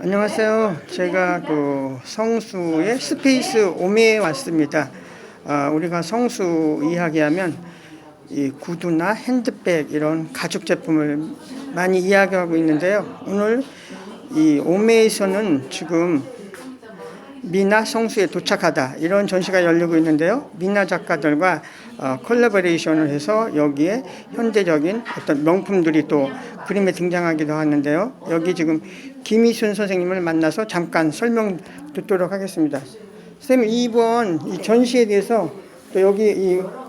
안녕하세요. 제가 그 성수의 스페이스 오메에 왔습니다. 아, 우리가 성수 이야기하면 이 구두나 핸드백 이런 가죽 제품을 많이 이야기하고 있는데요. 오늘 이 오메에서는 지금 미나 성수에 도착하다 이런 전시가 열리고 있는데요. 미나 작가들과 어, 콜라보레이션을 해서 여기에 현대적인 어떤 명품들이 또 그림에 등장하기도 하는데요. 여기 지금 김희순 선생님을 만나서 잠깐 설명 듣도록 하겠습니다. 선생님 이번 이 전시에 대해서 또 여기 이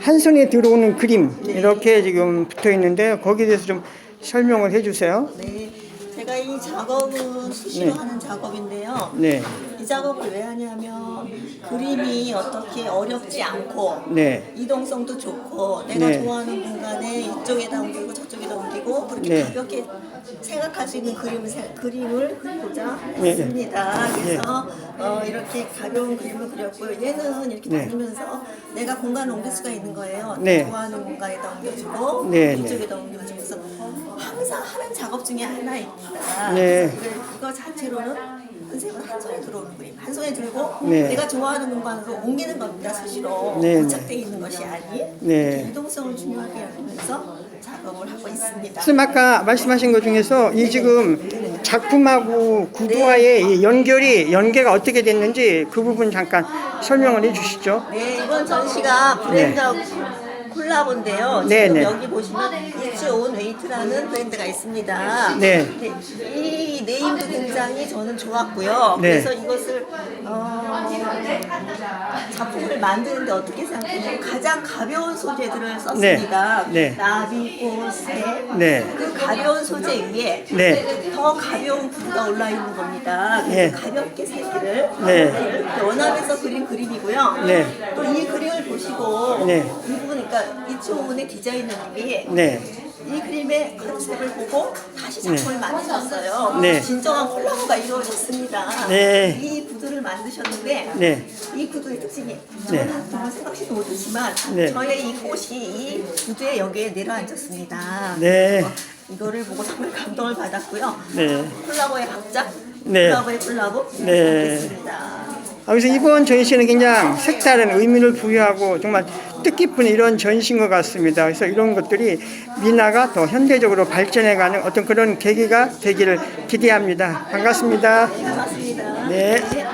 한 손에 들어오는 그림 이렇게 지금 붙어 있는데요. 거기에 대해서 좀 설명을 해주세요. 네, 제가 이 작업은 수시로 네. 하는 작업인데요. 네, 이 작업을 왜 하냐면 그림이 어떻게 어렵지 않고 네, 이동성도 좋고 내가 네. 좋아하는 공간에 이쪽에다 옮기고 저쪽에다 옮기고 그렇게 네. 가볍게 생각할 수 있는 그림을 세- 그림을 그리고자 네. 했습니다. 그래서 어, 이렇게 가벼운 그림을 그렸고요. 얘는 이렇게 네. 다니면서 내가 공간을 옮길 수가 있는 거예요. 네. 좋아하는 공간에다 옮겨주고 네, 네. 이쪽에다 옮겨주고 그래서 항상 하는 작업 중에 하나입니다. 네. 그래서 이거, 이거 자체로는 선생님은 한 손에 들어오는 그림, 한 손에 들고 네. 내가 좋아하는 공간으로 옮기는 겁니다. 수시로 네, 네. 고착되어 있는 것이 아닌 네. 이동성을 중요하게 여기면서 작업을 하고 있습니다. 선생님 아까 말씀하신 것 중에서 이 지금 작품하고 구두와의 이 연결이 연계가 어떻게 됐는지 그 부분 잠깐 설명을 해주시죠. 네, 이번 전시가 브랜드 콜라보인데요. 네, 지금 네. 여기 보시면 이츠 온 웨이트라는 브랜드가 있습니다. 네. 이 네임도 굉장히 저는 좋았고요. 네. 그래서 이것을 어, 작품을 만드는데 어떻게 생각하냐면 가장 가벼운 소재들을 썼습니다. 네. 네. 나비, 꽃, 새. 네. 그 가벼운 소재 위에 네. 더 가벼운 구두가 올라 있는 겁니다. 네. 가볍게 살기를 네. 원하면서 그린 그림이고요. 네. 또 이 그림을 보시고 네. 이 그러니까 이초훈의 디자이너님이 네. 이 그림의 컨셉을 보고 다시 작품을 만드셨어요. 네. 진정한 콜라보가 이루어졌습니다. 네. 이 구두를 만드셨는데 네. 이 구두의 특징이 네. 저는 정말 생각지도 못했지만 네. 저의 이 꽃이 이 구두의 여기에 내려앉았습니다. 네. 어, 이거를 보고 정말 감동을 받았고요. 네. 콜라보의 박자, 네. 콜라보의 콜라보 네. 됐습니다. 아, 그래서 이번 전시는 굉장히 색다른 의미를 부여하고 정말 뜻깊은 이런 전시인 것 같습니다. 그래서 이런 것들이 미나가 더 현대적으로 발전해가는 어떤 그런 계기가 되기를 기대합니다. 반갑습니다. 고맙습니다. 네.